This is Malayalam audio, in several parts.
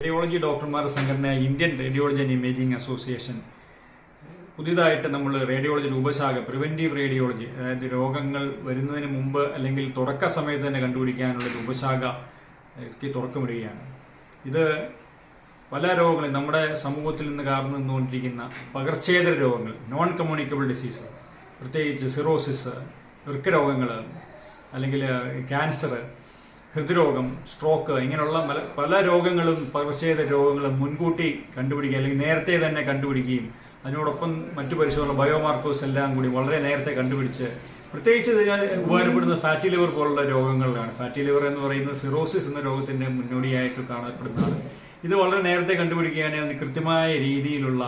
റേഡിയോളജി ഡോക്ടർമാരുടെ സംഘടന Indian radiology and imaging association പുതിയതായിട്ട് നമ്മൾ റേഡിയോളജി ഉപശാഖ പ്രിവെന്റീവ് റേഡിയോളജി അതായത് രോഗങ്ങൾ വരുന്നതിന് മുമ്പ് അല്ലെങ്കിൽ തുടക്ക സമയത്ത് തന്നെ കണ്ടുപിടിക്കാനുള്ള ഒരു ഉപശാഖ ക്ക് തുറക്കമിടുകയാണ്. ഇത് പല രോഗങ്ങളും നമ്മുടെ സമൂഹത്തിൽ നിന്ന് കാർന്നു നിന്നുകൊണ്ടിരിക്കുന്ന പകർച്ചേതര രോഗങ്ങൾ നോൺ കമ്മ്യൂണിക്കബിൾ ഡിസീസ് പ്രത്യേകിച്ച് സിറോസിസ് വൃക്കരോഗങ്ങൾ അല്ലെങ്കിൽ ക്യാൻസർ ഹൃദ്രോഗം സ്ട്രോക്ക് ഇങ്ങനെയുള്ള പല പല രോഗങ്ങളും പകർച്ചേത രോഗങ്ങളും മുൻകൂട്ടി കണ്ടുപിടിക്കുക അല്ലെങ്കിൽ നേരത്തെ തന്നെ കണ്ടുപിടിക്കുകയും അതിനോടൊപ്പം മറ്റു പരിശോധന ബയോമാർക്കേഴ്സ് എല്ലാം കൂടി വളരെ നേരത്തെ കണ്ടുപിടിച്ച് പ്രത്യേകിച്ച് ഉപകാരപ്പെടുന്ന ഫാറ്റി ലിവർ പോലുള്ള രോഗങ്ങളിലാണ്. ഫാറ്റി ലിവർ എന്ന് പറയുന്നത് സിറോസിസ് എന്ന രോഗത്തിന്റെ മുന്നോടിയായിട്ട് കാണപ്പെടുന്നതാണ്. ഇത് വളരെ നേരത്തെ കണ്ടുപിടിക്കുകയാണെങ്കിൽ അത് കൃത്യമായ രീതിയിലുള്ള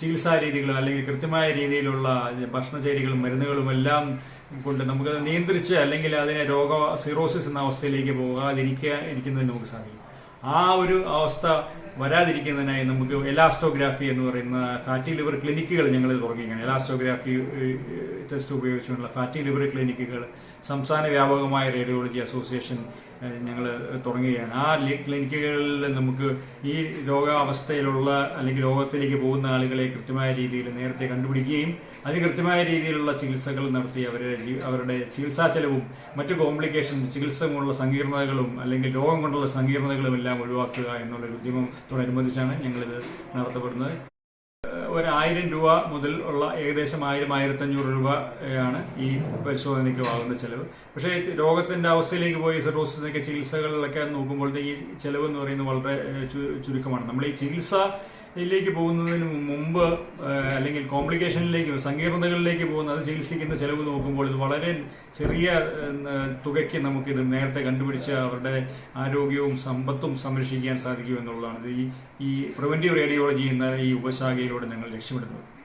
ചികിത്സാ രീതികളും അല്ലെങ്കിൽ കൃത്യമായ രീതിയിലുള്ള ഭക്ഷണചര്യകളും മരുന്നുകളും എല്ലാം കൊണ്ട് നമുക്ക് നിയന്ത്രിച്ച് അല്ലെങ്കിൽ അതിനെ രോഗ സിറോസിസ് എന്ന അവസ്ഥയിലേക്ക് പോകാതിരിക്കുക ഇരിക്കുന്നതിന് നമുക്ക് സാധിക്കും. ആ ഒരു അവസ്ഥ വരാതിരിക്കുന്നതിനായി നമുക്ക് എലാസ്റ്റോഗ്രാഫി എന്ന് പറയുന്ന ഫാറ്റി ലിവർ ക്ലിനിക്കുകൾ ഞങ്ങൾ തുടങ്ങിയാണ് എലാസ്റ്റോഗ്രാഫി ടെസ്റ്റ് ഉപയോഗിച്ചുകൊണ്ടുള്ള ഫാറ്റി ലിവർ ക്ലിനിക്കുകൾ സംസ്ഥാന വ്യാപകമായ റേഡിയോളജി അസോസിയേഷൻ ഞങ്ങൾ തുടങ്ങുകയാണ് ആ ക്ലിനിക്കുകളിൽ നമുക്ക് ഈ രോഗാവസ്ഥയിലുള്ള അല്ലെങ്കിൽ രോഗത്തിലേക്ക് പോകുന്ന ആളുകളെ കൃത്യമായ രീതിയിൽ നേരത്തെ കണ്ടുപിടിക്കുകയും അതിന് കൃത്യമായ രീതിയിലുള്ള ചികിത്സകൾ നടത്തി അവരുടെ അവരുടെ ചികിത്സാ ചെലവും മറ്റു കോംപ്ലിക്കേഷൻ ചികിത്സ കൊണ്ടുള്ള സങ്കീർണതകളും അല്ലെങ്കിൽ രോഗം കൊണ്ടുള്ള സങ്കീർണതകളും എല്ലാം ഒഴിവാക്കുക എന്നുള്ളൊരു ഉദ്യമത്തോടനുബന്ധിച്ചാണ് ഞങ്ങളിത് നടത്തപ്പെടുന്നത്. ഒരു ആയിരം രൂപ മുതൽ ഉള്ള ഏകദേശം ആയിരം ആയിരത്തഞ്ഞൂറ് രൂപയാണ് ഈ പരിശോധനയ്ക്ക് ആകുന്ന ചെലവ്. പക്ഷേ രോഗത്തിന്റെ അവസ്ഥയിലേക്ക് പോയി സിറോസിനൊക്കെ ചികിത്സകളിലൊക്കെ നോക്കുമ്പോൾ ഈ ചിലവ് എന്ന് പറയുന്നത് വളരെ ചുരുക്കമാണ്. നമ്മൾ ഈ ചികിത്സ ഇതിലേക്ക് പോകുന്നതിന് മുമ്പ് അല്ലെങ്കിൽ കോംപ്ലിക്കേഷനിലേക്ക് സങ്കീർണതകളിലേക്ക് പോകുന്ന അത് ചികിത്സിക്കുന്ന ചിലവ് നോക്കുമ്പോൾ ഇത് വളരെ ചെറിയ തുകയ്ക്ക് നമുക്കിത് നേരത്തെ കണ്ടുപിടിച്ച് അവരുടെ ആരോഗ്യവും സമ്പത്തും സംരക്ഷിക്കാൻ സാധിക്കും എന്നുള്ളതാണ് ഇത് ഈ ഈ പ്രിവെന്റീവ് റേഡിയോളജി എന്ന ഈ ഉപശാഖയിലൂടെ ഞങ്ങൾ ఛానల్ లక్ష్యపెడతారు